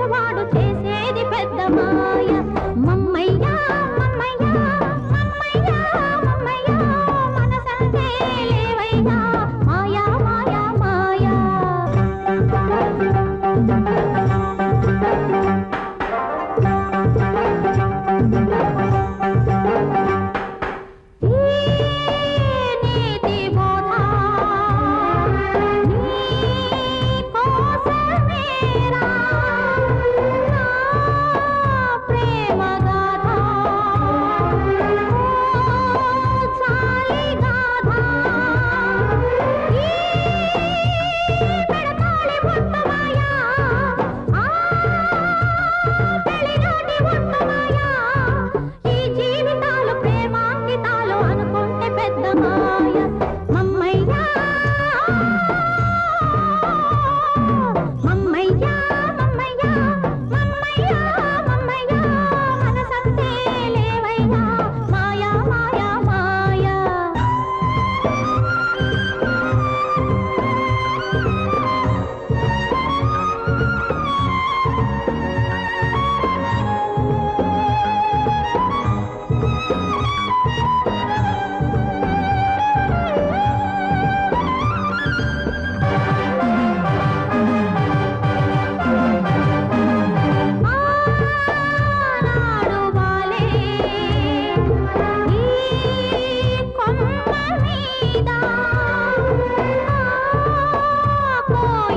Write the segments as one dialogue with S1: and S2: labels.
S1: మంచివాడు చే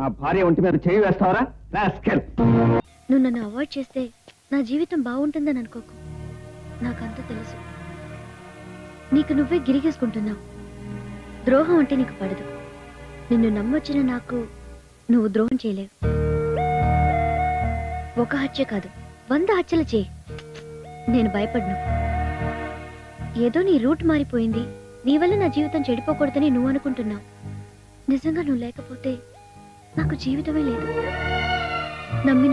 S2: నా భార్య ఒంటి మీద చేయి వేస్తావరా? రాస్కెల్
S3: నువ్వు నన్ను అవాయిడ్ చేస్తే నా జీవితం బాగుంటుందని అనుకోకు. నాకంత తెలుసు. నీకు నువ్వే గిరిగేసుకుంటున్నావు. ద్రోహం అంటే నీకు పడదు. నిన్ను నమ్మొచ్చిన నాకు నువ్వు ద్రోహం చేయలేవు. ఒక హత్య కాదు వంద హత్యలు చేయి. నేను భయపడ్ను. ఏదో నీ రూట్ మారిపోయింది. నీ వల్ల నా జీవితం చెడిపోకూడదని నువ్వు అనుకుంటున్నావు. నిజంగా నువ్వు లేకపోతే నాకు జీవితమే లేదు. నమ్మిన